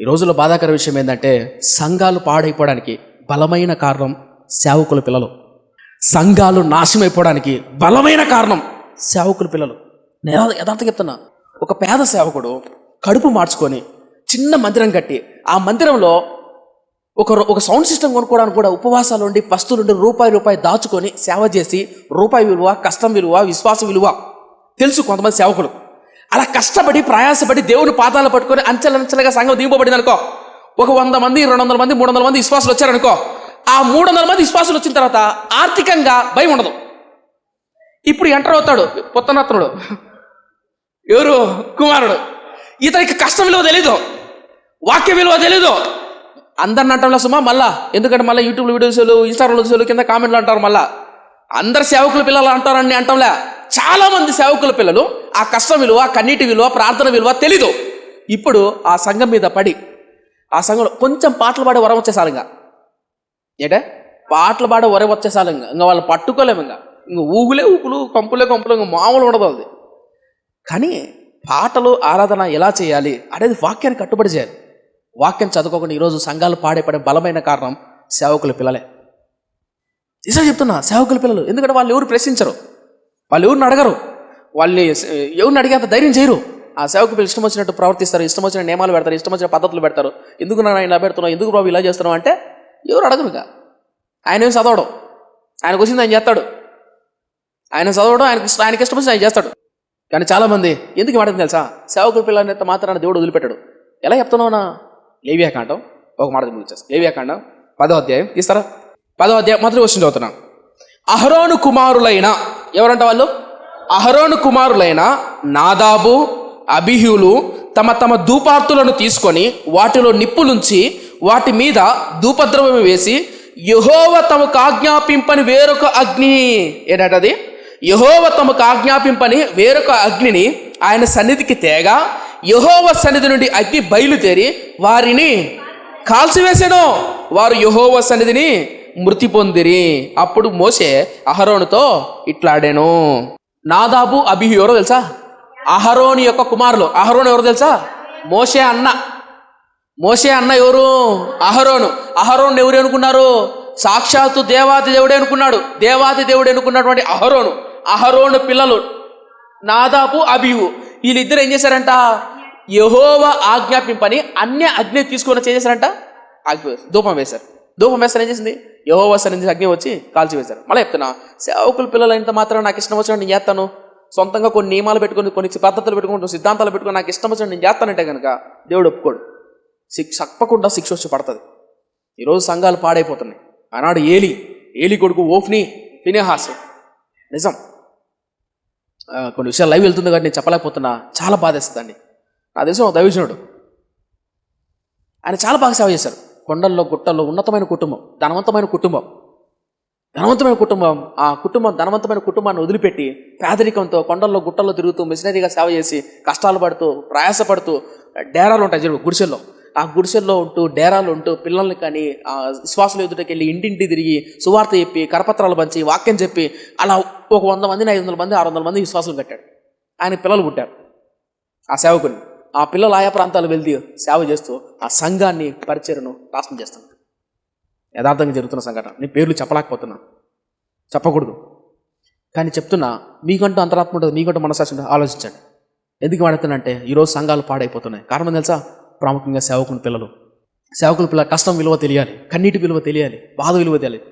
ఈ రోజుల్లో బాధాకర విషయం ఏంటంటే సంఘాలు పాడైపోవడానికి బలమైన కారణం సేవకుల పిల్లలు. సంఘాలు నాశనమైపోవడానికి బలమైన కారణం సేవకుల పిల్లలు. నేను యథార్థం చెప్తున్నా ఒక పేద సేవకుడు కడుపు మార్చుకొని చిన్న మందిరం కట్టి ఆ మందిరంలో ఒక ఒక సౌండ్ సిస్టమ్ కొనుక్కోవడానికి కూడా ఉపవాసాలు ఉండి పస్తులు ఉండి రూపాయి రూపాయి దాచుకొని సేవ చేసి రూపాయి విలువ కష్టం విలువ విశ్వాస విలువ తెలుసు కొంతమంది సేవకులు. అలా కష్టపడి ప్రయాసపడి దేవుని పాదాలు పట్టుకొని అంచెలంచెలుగా సంఘం దిగుపబడింది అనుకో. ఒక వంద మంది రెండు వందల మంది మూడు వందల మంది విశ్వాసులు వచ్చారనుకో ఆ మూడు వందల మంది విశ్వాసులు వచ్చిన తర్వాత ఆర్థికంగా భయం ఉండదు. ఇప్పుడు ఎంటర్ అవుతాడు పుత్తనత్నుడు ఎవరు? కుమారుడు. ఇతనికి కష్టం విలువ తెలీదు. వాక్య విలువ తెలీదు. అందరిని అంటాంలా సుమా మళ్ళా. ఎందుకంటే మళ్ళీ యూట్యూబ్ వీడియోస్లు ఇన్స్టాగ్రామ్ వీడియోస్లు కింద కామెంట్లు అంటారు మళ్ళా. అందరు సేవకుల పిల్లలు అంటారని అంటాంలే. చాలా మంది సేవకుల పిల్లలు ఆ కష్టం విలువ కన్నీటి విలువ ప్రార్థన విలువ తెలీదు. ఇప్పుడు ఆ సంఘం మీద పడి ఆ సంఘంలో కొంచెం పాటలు పాడే వరం వచ్చేసారు ఇంకా ఏంటే? పాటలు పాడే వరం వచ్చేసారు ఇంకా ఇంకా వాళ్ళు పట్టుకోలేము ఇంకా. ఇంక ఊగులే ఊపులు కంపులే కంపులు ఇంకా మామూలు ఉండదు అది. కానీ పాటలు ఆరాధన ఎలా చేయాలి అనేది వాక్యాన్ని కట్టుబడి చేయాలి. వాక్యం చదువుకోకుండా ఈరోజు సంఘాలు పాడైపడే బలమైన కారణం సేవకుల పిల్లలే. నిజం చెప్తున్నా సేవకుల పిల్లలు. ఎందుకంటే వాళ్ళు ఎవరు ప్రశ్నించరు. వాళ్ళు ఎవరిని అడగరు. వాళ్ళని ఎవరిని అడిగేంత ధైర్యం చేయరు. ఆ సేవకు పిల్లలు ఇష్టం వచ్చినట్టు ప్రవర్తిస్తారు ఇష్టం వచ్చిన నియమాలు పెడతారు ఇష్టం వచ్చిన పద్ధతులు పెడతారు. ఎందుకు నా ఇలా పెడుతున్నావు ఎందుకు బాబు ఇలా చేస్తున్నావు అంటే ఎవరు అడగరు ఇక. ఆయన ఏం చదవడం. ఆయనకు వచ్చింది ఆయన చేస్తాడు. ఆయన చదవడం ఆయనకి ఆయనకి ఇష్టం వచ్చింది ఆయన చేస్తాడు. కానీ చాలామంది ఎందుకు మాట తెలుసా? సేవకుల పిల్లల్ని మాత్రాన దేవుడు వదిలిపెట్టాడు. ఎలా చెప్తున్నావు నా లేవియాకాండం ఒక మాట ముగించేస్తా లేవియాకాండం పదో అధ్యాయం. ఇస్తారా పదో అధ్యాయం మొదటి వచ్చిన చదువుతున్నా. అహరోను కుమారులైన ఎవరంట వాళ్ళు? అహరోను కుమారులైన నాదాబు అభిహులు తమ తమ ధూపార్తులను తీసుకొని వాటిలో నిప్పులుంచి వాటి మీద ధూపద్రవం వేసి యహోవ తమకు ఆజ్ఞాపింపని వేరొక అగ్ని ఏంటది యహోవ తమకు ఆజ్ఞాపింపని వేరొక అగ్నిని ఆయన సన్నిధికి తేగా యహోవ సన్నిధి నుండి అగ్ని బయలుదేరి వారిని కాల్చివేసాను. వారు యహోవ సన్నిధిని మృతి పొందిరి. అప్పుడు మోసే అహరోనుతో ఇట్లాడాను. నాదాబు అభిహు ఎవరో తెలుసా? అహరోని యొక్క కుమారులు. అహరోను ఎవరో తెలుసా? మోసే అన్న. మోసే అన్న ఎవరు? అహరోను. అహరోను ఎవరు అనుకున్నారు? సాక్షాత్తు దేవాది దేవుడే అనుకున్నాడు. దేవాది దేవుడే అనుకున్నటువంటి అహరోను. అహరోను పిల్లలు. నాదాపు అభిహు వీళ్ళిద్దరు ఏం చేశారంట? యహోవ ఆజ్ఞాపింపని అన్య అగ్ని తీసుకొని చేశారంట? ధూపం వేశారు. ధూపం వేస్తారు ఏం చేసింది? యహోవ సన్నిధి అగ్ని వచ్చి కాల్చివేశారు మళ్ళీ చెప్తున్నా సేవకుల పిల్లలు ఇంత మాత్రం నాకు ఇష్టం వచ్చినట్టు నేను చేస్తాను. సొంతంగా కొన్ని నియమాలు పెట్టుకొని కొన్ని పద్ధతులు పెట్టుకుని కొన్ని సిద్ధాంతాలు పెట్టుకుని నాకు ఇష్టం వచ్చినట్టు నేను చేస్తానంటే కనుక దేవుడు ఒప్పుకోడు. శిక్ష తప్పకుండా శిక్ష వచ్చి పడుతుంది. ఈరోజు సంఘాలు పాడైపోతున్నాయి. ఆనాడు ఏలి ఏలి కొడుకు ఓఫ్ని ఫినేహాస్. నిజం. కొన్ని విషయాలు లైవ్ వెళ్తుంది కాబట్టి నేను చెప్పలేకపోతున్నా. చాలా బాధేస్తుందండి. నా దేశం దైవజనుడు. ఆయన చాలా బాగా సేవ చేశారు. కొండల్లో గుట్టల్లో ఉన్నతమైన కుటుంబం ధనవంతమైన కుటుంబం. ధనవంతమైన కుటుంబం ఆ కుటుంబం ధనవంతమైన కుటుంబాన్ని వదిలిపెట్టి పేదరికంతో కొండల్లో గుట్టల్లో తిరుగుతూ మిషనరీగా సేవ చేసి కష్టాలు పడుతూ ప్రయాసపడుతూ డేరాలు ఉంటాయి చూడు గుడిసెల్లో. ఆ గుడిసెల్లో ఉంటూ డేరాలు ఉంటూ పిల్లల్ని కానీ ఆ విశ్వాసుల ఎదుటకెళ్ళి ఇంటింటి తిరిగి సువార్త చెప్పి కరపత్రాలు పంచి వాక్యం చెప్పి అలా ఒక వంద మందిని ఐదు వందల మంది ఆరు వందల మంది విశ్వాసులు కట్టాడు. ఆయన పిల్లలు పుట్టారు. ఆ సేవకుని. ఆ పిల్లలు ఆయా ప్రాంతాలు వెళ్తూ సేవ చేస్తూ ఆ సంఘాన్ని పరిచయను నాశనం చేస్తున్నారు యథార్థంగా జరుగుతున్న సంఘటన. నేను పేర్లు చెప్పలేకపోతున్నా. చెప్పకూడదు. కానీ చెప్తున్నా మీకంటూ అంతరాత్మ ఉంటుంది మీకంటూ మనసాక్షి ఉంటుంది. ఆలోచించండి. ఎందుకు వాడుతున్నంటే ఈరోజు సంఘాలు పాడైపోతున్నాయి. కారణం తెలుసా? ప్రాముఖ్యంగా సేవకుని పిల్లలు. సేవకుల పిల్లల కష్టం విలువ తెలియాలి. కన్నీటి విలువ తెలియాలి. బాధ విలువ తెలియాలి.